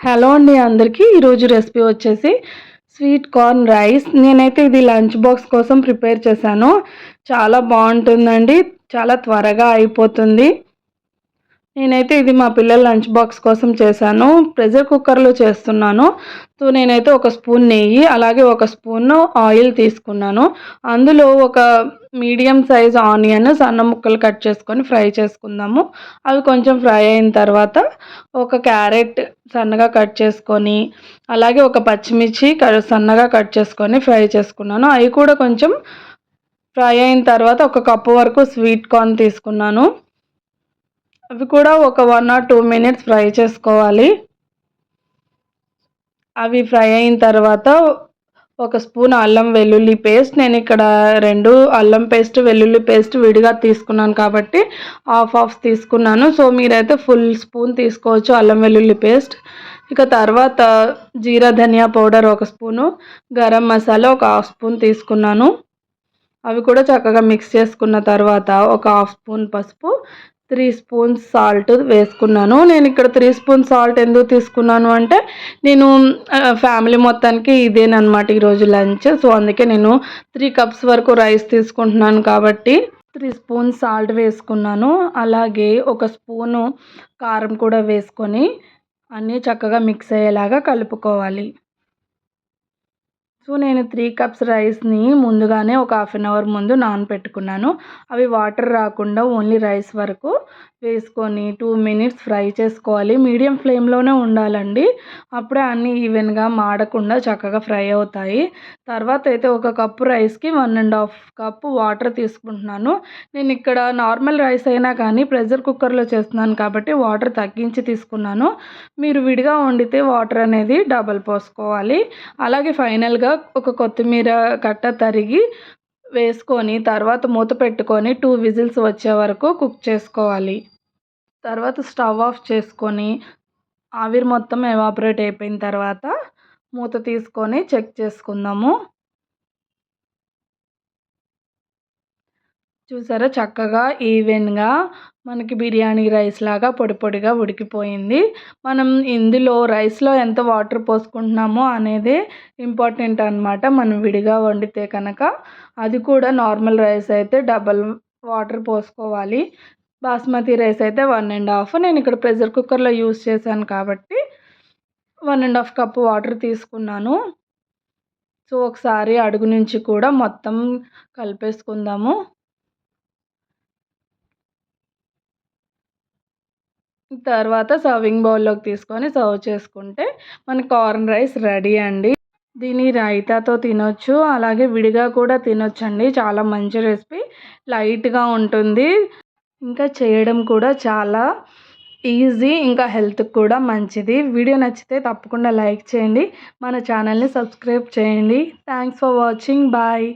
Hello అండి అందరికీ. ఈరోజు రెసిపీ వచ్చేసి స్వీట్ కార్న్ రైస్. నేనైతే ఇది లంచ్ బాక్స్ కోసం ప్రిపేర్ చేశాను. చాలా బాగుంటుందండి. చాలా త్వరగా అయిపోతుంది. నేనైతే ఇది మా పిల్లల లంచ్ బాక్స్ కోసం చేశాను. ప్రెషర్ కుక్కర్లో చేస్తున్నాను. సో నేనైతే ఒక స్పూన్ నెయ్యి అలాగే ఒక స్పూన్ ఆయిల్ తీసుకున్నాను. అందులో ఒక మీడియం సైజ్ ఆనియన్ సన్న ముక్కలు కట్ చేసుకొని ఫ్రై చేసుకుందాము. అవి కొంచెం ఫ్రై అయిన తర్వాత ఒక క్యారెట్ సన్నగా కట్ చేసుకొని అలాగే ఒక పచ్చిమిర్చి సన్నగా కట్ చేసుకొని ఫ్రై చేసుకున్నాను. అవి కూడా కొంచెం ఫ్రై అయిన తర్వాత ఒక కప్పు వరకు స్వీట్ కార్న్ తీసుకున్నాను. అవి కూడా ఒక one or two minutes fry చేసుకోవాలి. అవి ఫ్రై అయిన తర్వాత ఒక స్పూన్ అల్లం వెల్లుల్లి పేస్ట్ నేను ఇక్కడ రెండు అల్లం పేస్ట్ వెల్లుల్లి పేస్ట్ విడిగా తీసుకున్నాను కాబట్టి హాఫ్ హాఫ్ తీసుకున్నాను. సో మీరైతే ఫుల్ స్పూన్ తీసుకోవచ్చు అల్లం వెల్లుల్లి పేస్ట్ ఇక తర్వాత జీరా ధనియా పౌడర్ ఒక స్పూను గరం మసాలా ఒక హాఫ్ స్పూన్ తీసుకున్నాను. అవి కూడా చక్కగా మిక్స్ చేసుకున్న తర్వాత ఒక హాఫ్ స్పూన్ పసుపు త్రీ స్పూన్స్ సాల్ట్ వేసుకున్నాను. నేను ఇక్కడ త్రీ స్పూన్స్ సాల్ట్ ఎందుకు తీసుకున్నాను అంటే నేను ఫ్యామిలీ మొత్తానికి ఇదేనమాట ఈరోజు లంచ్. సో అందుకే నేను త్రీ కప్స్ వరకు రైస్ తీసుకుంటున్నాను కాబట్టి త్రీ స్పూన్స్ సాల్ట్ వేసుకున్నాను. అలాగే ఒక స్పూను కారం కూడా వేసుకొని అన్నీ చక్కగా మిక్స్ అయ్యేలాగా కలుపుకోవాలి. సో నేను త్రీ కప్స్ రైస్ని ముందుగానే ఒక హాఫ్ అన్ అవర్ ముందు నానపెట్టుకున్నాను. అవి వాటర్ రాకుండా ఓన్లీ రైస్ వరకు వేసుకొని టూ మినిట్స్ ఫ్రై చేసుకోవాలి. మీడియం ఫ్లేమ్లోనే ఉండాలండి. అప్పుడే అన్నీ ఈవెన్గా మాడకుండా చక్కగా ఫ్రై అవుతాయి. తర్వాత అయితే ఒక కప్పు రైస్కి one and half cup water తీసుకుంటున్నాను. నేను ఇక్కడ నార్మల్ రైస్ అయినా కానీ ప్రెషర్ కుక్కర్లో చేస్తున్నాను కాబట్టి వాటర్ తగ్గించి తీసుకున్నాను. మీరు విడిగా వండితే వాటర్ అనేది డబల్ పోసుకోవాలి. అలాగే ఫైనల్గా ఒక కొత్తిమీర కట్ట తరిగి వేసుకొని తర్వాత మూత పెట్టుకొని టూ విజిల్స్ వచ్చే వరకు కుక్ చేసుకోవాలి. తర్వాత స్టవ్ ఆఫ్ చేసుకొని ఆవిరి మొత్తం ఎవాపరేట్ అయిపోయిన తర్వాత మూత తీసుకొని చెక్ చేసుకుందాము. చూసారా? చక్కగా ఈవెన్గా మనకి బిర్యానీ రైస్ లాగా పొడి పొడిగా ఉడికిపోయింది. మనం ఇందులో రైస్లో ఎంత వాటర్ పోసుకుంటున్నామో అనేది ఇంపార్టెంట్ అనమాట మనం విడిగా వండితే కనుక అది కూడా నార్మల్ రైస్ అయితే డబల్ వాటర్ పోసుకోవాలి. బాస్మతి రైస్ అయితే వన్ అండ్ హాఫ్. నేను ఇక్కడ ప్రెషర్ కుక్కర్లో యూస్ చేశాను కాబట్టి one and half cup water తీసుకున్నాను. సో ఒకసారి అడుగు నుంచి కూడా మొత్తం కలిపేసుకుందాము. తర్వాత సర్వింగ్ బౌల్లోకి తీసుకొని సర్వ్ చేసుకుంటే మన కార్న్ రైస్ రెడీ అండి. దీని రైతాతో తినొచ్చు అలాగే విడిగా కూడా తినొచ్చు అండి చాలా మంచి రెసిపీ. లైట్గా ఉంటుంది. ఇంకా చేయడం కూడా చాలా ఈజీ ఇంకా హెల్త్కి కూడా మంచిది. వీడియో నచ్చితే తప్పకుండా లైక్ చేయండి. మన ఛానల్ని సబ్స్క్రైబ్ చేయండి. Thanks for watching bye